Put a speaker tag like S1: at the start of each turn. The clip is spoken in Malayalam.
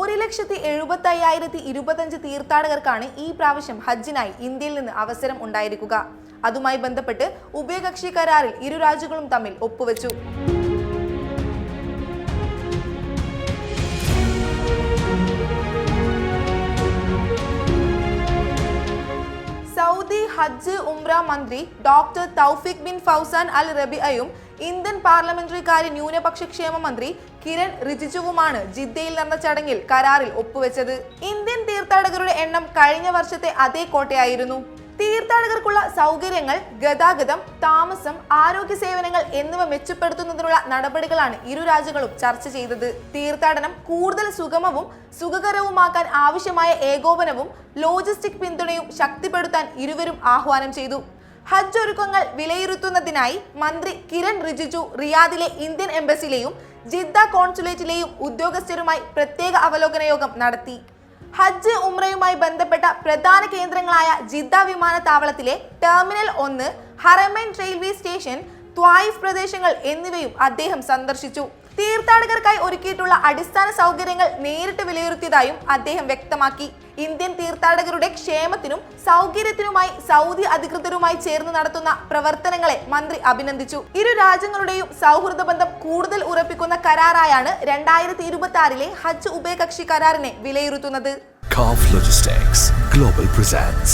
S1: ഒരു ലക്ഷത്തി എഴുപത്തി അയ്യായിരത്തി ഇരുപത്തഞ്ച് തീർത്ഥാടകർക്കാണ് ഈ പ്രാവശ്യം ഹജ്ജിനായി ഇന്ത്യയിൽ നിന്ന് അവസരം ഉണ്ടായിരിക്കുക. അതുമായി ബന്ധപ്പെട്ട് ഉഭയകക്ഷി കരാറിൽ ഇരു രാജ്യങ്ങളും തമ്മിൽ ഒപ്പുവെച്ചു. ഹജ്ജ് ഉംറ മന്ത്രി doctor Tawfiq bin Fawzan al റബിഅയും Indian parliamentary കാര്യ ന്യൂനപക്ഷ ക്ഷേമ മന്ത്രി കിരൺ റിജിജുവുമാണ് ജിദ്ദയിൽ നടന്ന ചടങ്ങിൽ കരാറിൽ ഒപ്പുവെച്ചത്. ഇന്ത്യൻ തീർത്ഥാടകരുടെ എണ്ണം കഴിഞ്ഞ വർഷത്തെ അതേ കോട്ടയായിരുന്നു. തീർത്ഥാടകർക്കുള്ള സൗകര്യങ്ങൾ ഗതാഗതം താമസം ആരോഗ്യ സേവനങ്ങൾ എന്നിവ മെച്ചപ്പെടുത്തുന്നതിനുള്ള നടപടികളാണ് ഇരു രാജ്യങ്ങളും ചർച്ച ചെയ്തത്. തീർത്ഥാടനം കൂടുതൽ സുഗമവും സുഖകരവുമാക്കാൻ ആവശ്യമായ ഏകോപനവും ലോജിസ്റ്റിക് പിന്തുണയും ശക്തിപ്പെടുത്താൻ ഇരുവരും ആഹ്വാനം ചെയ്തു. ഹജ്ജ് ഒരുക്കങ്ങൾ വിലയിരുത്തുന്നതിനായി മന്ത്രി കിരൺ റിജിജു റിയാദിലെ ഇന്ത്യൻ എംബസിയിലെയും ജിദ്ദ കോൺസുലേറ്റിലെയും ഉദ്യോഗസ്ഥരുമായി പ്രത്യേക അവലോകന യോഗം നടത്തി. ഹജ്ജ് ഉംറയുമായി ബന്ധപ്പെട്ട പ്രധാന കേന്ദ്രങ്ങളായ ജിദ്ദ വിമാനത്താവളത്തിലെ ടെർമിനൽ ഒന്ന് ഹറമൈൻ റെയിൽവേ സ്റ്റേഷൻ ത്വായിഫ് പ്രദേശങ്ങൾ എന്നിവയും അദ്ദേഹം സന്ദർശിച്ചു. തീർത്ഥാടകർക്കായി ഒരുക്കിയിട്ടുള്ള അടിസ്ഥാന സൗകര്യങ്ങൾ നേരിട്ട് വിലയിരുത്തിയതായും അദ്ദേഹം വ്യക്തമാക്കി. ഇന്ത്യൻ തീർത്ഥാടകരുടെ ക്ഷേമത്തിനും സൗകര്യത്തിനുമായി സൗദി അധികൃതരുമായി ചേർന്ന് നടത്തുന്ന പ്രവർത്തനങ്ങളെ മന്ത്രി അഭിനന്ദിച്ചു. ഇരു രാജ്യങ്ങളുടെയും സൗഹൃദ ബന്ധം കൂടുതൽ ഉറപ്പിക്കുന്ന കരാറായാണ് രണ്ടായിരത്തി ഇരുപത്തി ആറിലെ ഹജ്ജ് ഉഭയകക്ഷി കരാറിനെ വിലയിരുത്തുന്നത്.
S2: Logistics Global presents.